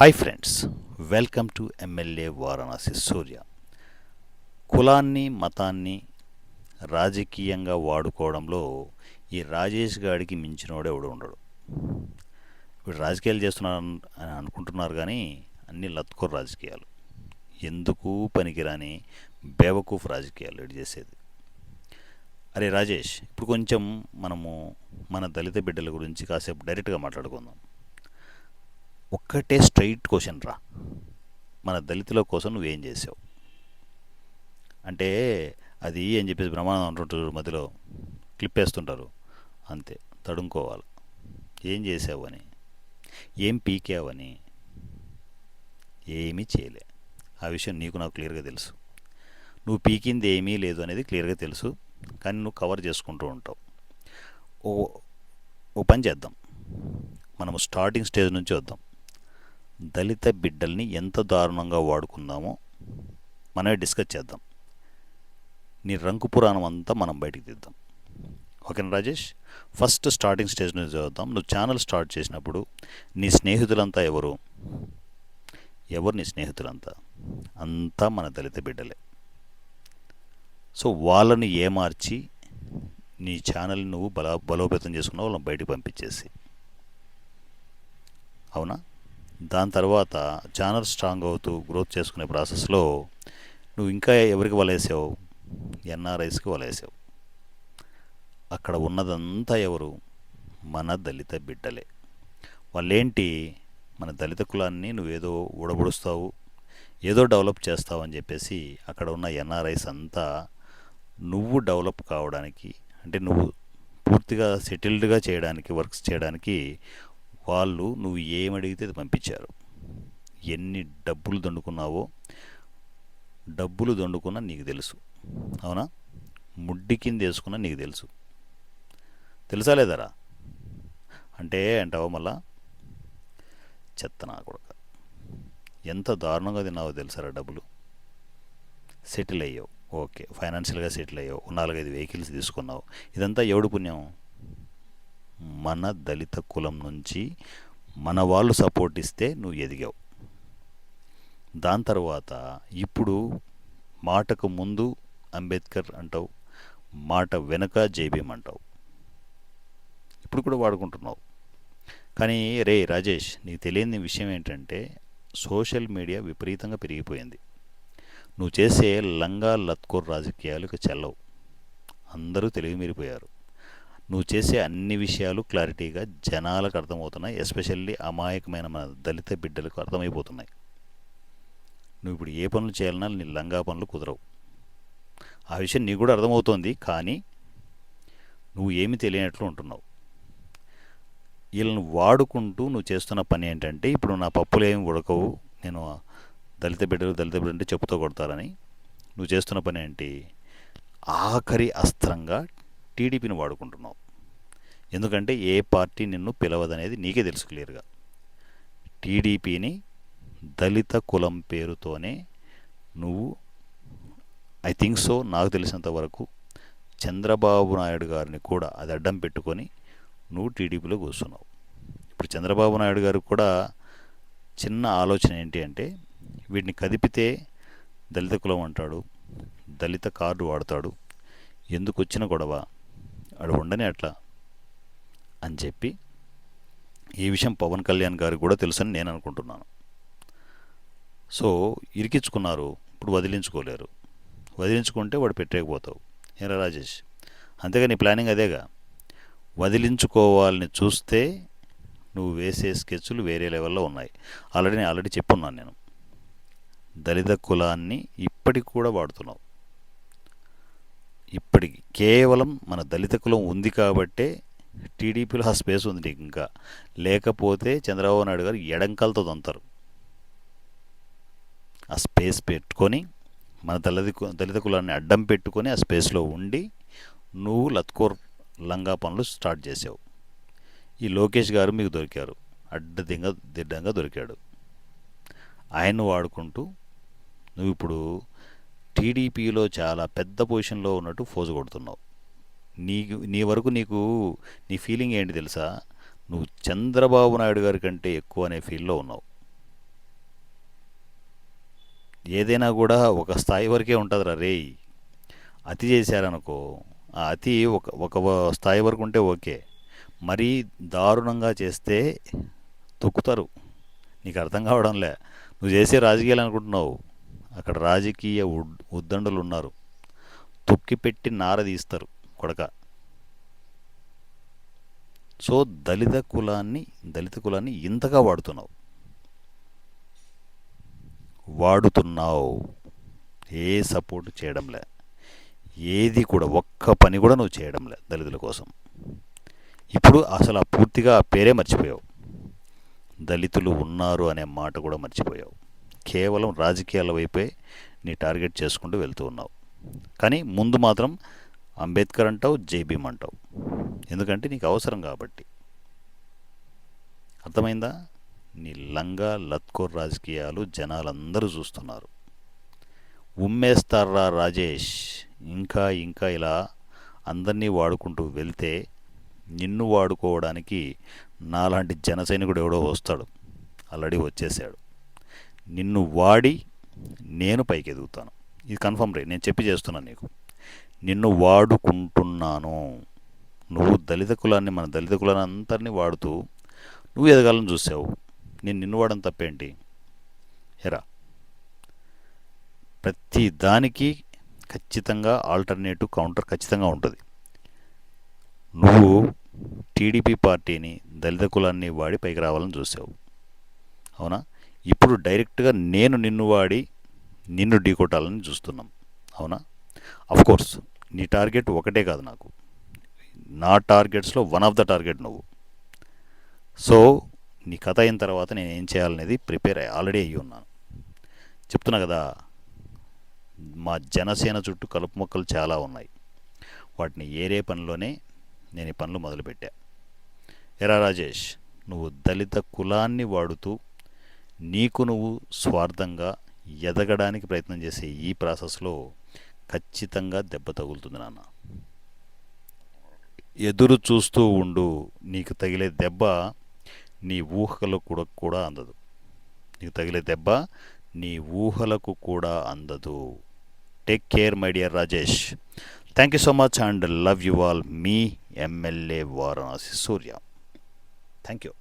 Hi friends welcome to MLA Varanasi Surya కులాన్ని మతాన్ని రాజకీయంగా వాడుకోవడంలో ఈ రాజేష్ గాడికి మించినోడు ఎవడు ఉండడు. ఇప్పుడు రాజకీయాలు చేస్తున్నారు అని అనుకుంటున్నారు కానీ అన్ని లత్కోర్ రాజకీయాలు. ఎందుకు పనికిరాని బేవకూఫ్ రాజకీయాలు ఎడి చేసేది? అరే రాజేష్ ఇప్పుడు కొంచెం మనము మన దళిత బిడ్డల గురించి కాసేపు డైరెక్ట్గా మాట్లాడుకుందాం. ఒక్కటే స్ట్రైట్ క్వశ్చన్ రా. మన దళితుల కోసం నువ్వేం చేసావు? అంటే అది అని చెప్పేసి బ్రహ్మానందం అంటుంటారు మధ్యలో. క్లిప్ వేస్తుంటారు. అంతే తడుముకోవాలి. ఏం చేసావని ఏం పీకావని ఏమీ చేయలే. ఆ విషయం నీకు నాకు క్లియర్గా తెలుసు. నువ్వు పీకింది ఏమీ లేదు అనేది క్లియర్గా తెలుసు. కానీ నువ్వు కవర్ చేసుకుంటూ ఉంటావు. ఓ ఓ పని చేద్దాం. మనము స్టార్టింగ్ స్టేజ్ నుంచి వద్దాం. దళిత బిడ్డల్ని ఎంత దారుణంగా వాడుకుందామో మనమే డిస్కస్ చేద్దాం. నీ రంకు పురాణం అంతా మనం బయటికి తీద్దాం. ఓకేనా రాజేష్? ఫస్ట్ స్టార్టింగ్ స్టేజ్ నుంచి చదువుతాం నువ్వు ఛానల్ స్టార్ట్ చేసినప్పుడు నీ స్నేహితులంతా ఎవరు? ఎవరు నీ స్నేహితులంతా? అంతా మన దళిత బిడ్డలే. సో వాళ్ళని ఏమార్చి నీ ఛానల్ నువ్వు బల బలోపేతం చేసుకున్న వాళ్ళని బయటికి పంపించేసి. అవునా? దాని తర్వాత ఛానల్ స్ట్రాంగ్ అవుతూ గ్రోత్ చేసుకునే ప్రాసెస్లో నువ్వు ఇంకా ఎవరికి వలేసావు? ఎన్ఆర్ఐస్కి వలేసావు. అక్కడ ఉన్నదంతా ఎవరు? మన దళిత బిడ్డలే. వాళ్ళేంటి? మన దళిత కులాన్ని నువ్వేదో ఊడబుడుస్తావు ఏదో డెవలప్ చేస్తావు అని చెప్పేసి అక్కడ ఉన్న ఎన్ఆర్ఐస్ అంతా నువ్వు డెవలప్ కావడానికి అంటే నువ్వు పూర్తిగా సెటిల్డ్గా చేయడానికి వర్క్స్ చేయడానికి వాళ్ళు నువ్వు ఏమడిగితే అది పంపించారు. ఎన్ని డబ్బులు దండుకున్నావో డబ్బులు దండుకున్నా నీకు తెలుసు. అవునా? ముడ్డి కింద వేసుకున్నా నీకు తెలుసు. తెలుసా లేదరా? అంటే అంటావా మళ్ళా? చెత్త నా కొడుక. ఎంత దారుణంగా తిన్నావో తెలుసారా డబ్బులు? సెటిల్ అయ్యావు. ఓకే. ఫైనాన్షియల్గా సెటిల్ అయ్యావు. నాలుగైదు వెహికల్స్ తీసుకున్నావు. ఇదంతా ఎవడు పుణ్యం? మన దళిత కులం నుంచి మన వాళ్ళు సపోర్ట్ ఇస్తే నువ్వు ఎదిగావు. దాని తర్వాత ఇప్పుడు మాటకు ముందు అంబేద్కర్ అంటావు మాట వెనక జైభీం అంటావు. ఇప్పుడు కూడా వాడుకుంటున్నావు. కానీ రే రాజేష్ నీకు తెలియని విషయం ఏంటంటే సోషల్ మీడియా విపరీతంగా పెరిగిపోయింది. నువ్వు చేసే లంగా లత్కోర్ రాజకీయాలకు చెల్లవు. అందరూ తెలివి మీరిపోయారు. నువ్వు చేసే అన్ని విషయాలు క్లారిటీగా జనాలకు అర్థమవుతున్నాయి. ఎస్పెషల్లీ అమాయకమైన మన దళిత బిడ్డలకు అర్థమైపోతున్నాయి. నువ్వు ఇప్పుడు ఏ పనులు చేయాలన్నా నీ లంగా పనులు కుదరవు. ఆ విషయం నీకు కూడా అర్థమవుతోంది. కానీ నువ్వు ఏమి తెలియనట్లు ఉంటున్నావు. వీళ్ళని వాడుకుంటూ నువ్వు చేస్తున్న పని ఏంటంటే ఇప్పుడు నా పప్పులు ఏమి ఉడకవు. నేను దళిత బిడ్డలు దళిత బిడ్డలు అంటే చెప్పుతో కొడతారని. నువ్వు చేస్తున్న పని ఏంటి? ఆఖరి అస్త్రంగా టీడీపీని వాడుకుంటున్నావు. ఎందుకంటే ఏ పార్టీ నిన్ను పిలవదనేది నీకే తెలుసు క్లియర్గా. టీడీపీని దళిత కులం పేరుతోనే నువ్వు ఐ థింక్ సో నాకు తెలిసినంత వరకు చంద్రబాబు నాయుడు గారిని కూడా అది అడ్డం పెట్టుకొని నువ్వు టీడీపీలో కూర్చున్నావు. ఇప్పుడు చంద్రబాబు నాయుడు గారు కూడా చిన్న ఆలోచన ఏంటి అంటే వీటిని కదిపితే దళిత కులం అంటాడు దళిత కార్డు వాడతాడు ఎందుకు వచ్చిన గొడవ? అడు ఉండని అట్లా అని చెప్పి ఈ విషయం పవన్ కళ్యాణ్ గారికి కూడా తెలుసని నేను అనుకుంటున్నాను. సో ఇరికించుకున్నారు ఇప్పుడు వదిలించుకోలేరు. వదిలించుకుంటే వాడు పెట్టేకపోతావు ఏరా రాజేష్ అంతేగా నీ ప్లానింగ్ అదేగా. వదిలించుకోవాలని చూస్తే నువ్వు వేసే స్కెచ్లు వేరే లెవెల్లో ఉన్నాయి. ఆల్రెడీ నేను ఆల్రెడీ చెప్పున్నాను నేను. దళిత కులాన్ని ఇప్పటికి కూడా వాడుతున్నావు. కేవలం మన దళిత కులం ఉంది కాబట్టే టీడీపీలో ఆ స్పేస్ ఉంది నీకు ఇంకా. లేకపోతే చంద్రబాబు నాయుడు గారు ఎడంకలతో తొంతారు. ఆ స్పేస్ పెట్టుకొని మన దళిత దళిత కులాన్ని అడ్డం పెట్టుకొని ఆ స్పేస్లో ఉండి నువ్వు లత్కోర్ లంగా పనులు స్టార్ట్ చేసావు. ఈ లోకేష్ గారు మీకు దొరికారు. అడ్డదింగా దిడ్డంగా దొరికాడు. ఆయన్ను వాడుకుంటూ నువ్వు ఇప్పుడు టీడీపీలో చాలా పెద్ద పొజిషన్లో ఉన్నట్టు ఫోజు కొడుతున్నావు. నీకు నీ వరకు నీకు నీ ఫీలింగ్ ఏంటి తెలుసా? నువ్వు చంద్రబాబు నాయుడు గారి కంటే ఎక్కువ అనే ఫీల్లో ఉన్నావు. ఏదైనా కూడా ఒక స్థాయి వరకే ఉంటుందిరా రే అతి చేశారనుకో ఆ అతి ఒక ఒక స్థాయి వరకు ఉంటే ఓకే. మరీ దారుణంగా చేస్తే తొక్కుతారు. నీకు అర్థం కావడంలే. నువ్వు చేసే రాజకీయాలు అనుకుంటున్నావు. అక్కడ రాజకీయ ఉడ్ ఉద్దండులు ఉన్నారు తొక్కిపెట్టి నార తీస్తారు కొడక. సో దళిత కులాన్ని దళిత కులాన్ని ఇంతగా వాడుతున్నావు. వాడుతున్నావు. ఏ సపోర్ట్ చేయడంలే. ఏది కూడా ఒక్క పని కూడా నువ్వు చేయడంలే దళితుల కోసం. ఇప్పుడు అసలు ఆ పూర్తిగా ఆ పేరే మర్చిపోయావు. దళితులు ఉన్నారు అనే మాట కూడా మర్చిపోయావు. కేవలం రాజకీయాల వైపే నీ టార్గెట్ చేసుకుంటూ వెళ్తూ ఉన్నావు. కానీ ముందు మాత్రం అంబేద్కర్ అంటావు జేబీఎం అంటావు. ఎందుకంటే నీకు అవసరం కాబట్టి. అర్థమైందా? నీ లంగా లత్కోర్ రాజకీయాలు జనాలందరూ చూస్తున్నారు. ఉమ్మేస్తారా రాజేష్? ఇంకా ఇంకా ఇలా అందరినీ వాడుకుంటూ వెళ్తే నిన్ను వాడుకోవడానికి నాలాంటి జనసైనికుడు ఎవడో వస్తాడు. ఆల్రెడీ వచ్చేసాడు. నిన్ను వాడి నేను పైకి ఎదుగుతాను ఇది కన్ఫర్మ్ రే నేను చెప్పి చేస్తున్నాను నీకు. నిన్ను వాడుకుంటున్నాను. నువ్వు దళిత కులాన్ని మన దళిత కులాన్ని అందరినీ వాడుతూ నువ్వు ఎదగాలని చూసావు. నేను నిన్ను వాడడం తప్పేంటి? ఎరా ప్రతి దానికి ఖచ్చితంగా ఆల్టర్నేటివ్ కౌంటర్ ఖచ్చితంగా ఉంటుంది. నువ్వు టీడీపీ పార్టీని దళిత కులాన్ని వాడి పైకి రావాలని చూసావు. అవునా? ఇప్పుడు డైరెక్ట్గా నేను నిన్ను వాడి నిన్ను ఢీకొట్టాలని చూస్తున్నాం. అవునా? కోర్స్ నీ టార్గెట్ ఒకటే కాదు నాకు. నా టార్గెట్స్లో వన్ ఆఫ్ ద టార్గెట్ నువ్వు. సో నీ కథ అయిన తర్వాత నేను ఏం చేయాలనేది ప్రిపేర్ అయ్యి ఆల్రెడీ అయ్యి ఉన్నాను. చెప్తున్నా కదా మా జనసేన చుట్టూ కలుపు మొక్కలు చాలా ఉన్నాయి. వాటిని ఏరే పనిలోనే నేను ఈ పనులు మొదలుపెట్టా. ఎరా రాజేష్ నువ్వు దళిత కులాన్ని వాడుతూ నీకు నువ్వు స్వార్థంగా ఎదగడానికి ప్రయత్నం చేసే ఈ ప్రాసెస్లో ఖచ్చితంగా దెబ్బ తగులుతుంది నాన్న. ఎదురు చూస్తూ ఉండు నీకు తగిలే దెబ్బ నీ ఊహలకు కూడా కూడా అందదు. నీకు తగిలే దెబ్బ నీ ఊహలకు కూడా అందదు. Take care my dear Rajesh thank you so much and love you all me MLA Varanasi Surya thank you